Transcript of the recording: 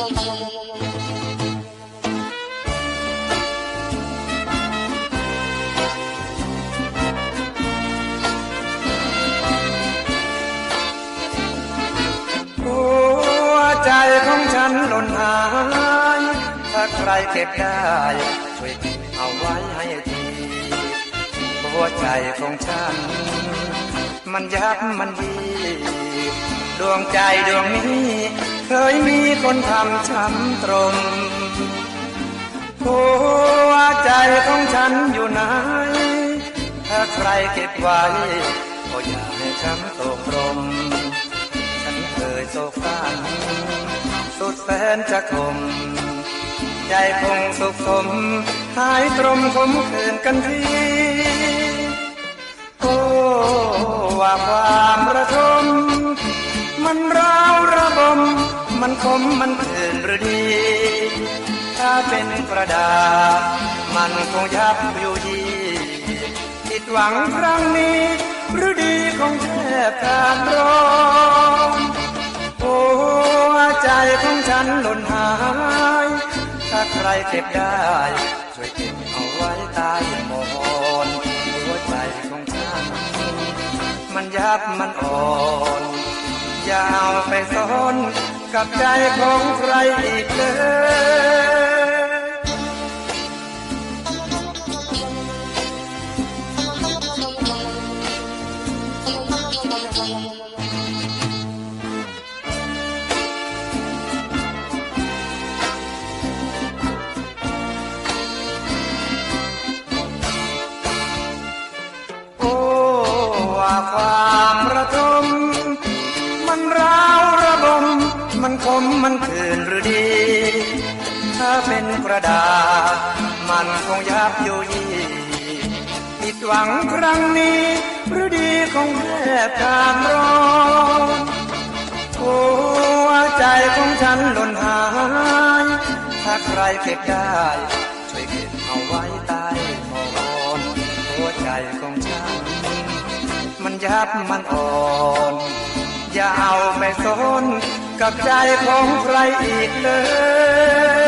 ใจของฉันหล่นหาย ถ้าใครเก็บได้ ช่วยเเอาไว้ให้ทีหัวใจของฉัน มันยับมันดี ดวงใจดวงนี้ เคยมีคนทำช้ำตรงหัวใจของฉันอยู่ไหน ถ้าใครเก็บไว้ก็อย่าให้ช้ำตกตรมฉันเคยโศกสันสุดแสนจะคม ใจคงสุขสมหายตรมขมขื่นกันทีโอ้ว่าความระทมมันร้าวระบม มันคมมันขื่นหรือดีถ้าเป็นกระดาษมันคงยับอยู่ดีผิดหวังครั้งนี้หรือดีคงแทบขาดร้องโอ้ใจของฉันหล่นหาย ถ้าใครเก็บได้ ช่วยเก็บเอาไว้ใต้หมอนหัวใจของฉัน มันยับมันอ่อนอย่าเอาไปซ่อน กับใจของใครอีกเลยโมันคมมันขื่นหรือดี ถ้าเป็นกระดาษมันคงยับอยู่ยี่ผิดหวังครั้งนี้หรือดีคงแทบขาดร้อนหัวใจของฉันหล่นหาย ถ้าใครเก็บได้ช่วยเก็บเอาไว้ใต้หมอนหัวใจของฉัน มันยับมันอ่อน อย่ากับใจของใครอีกเลย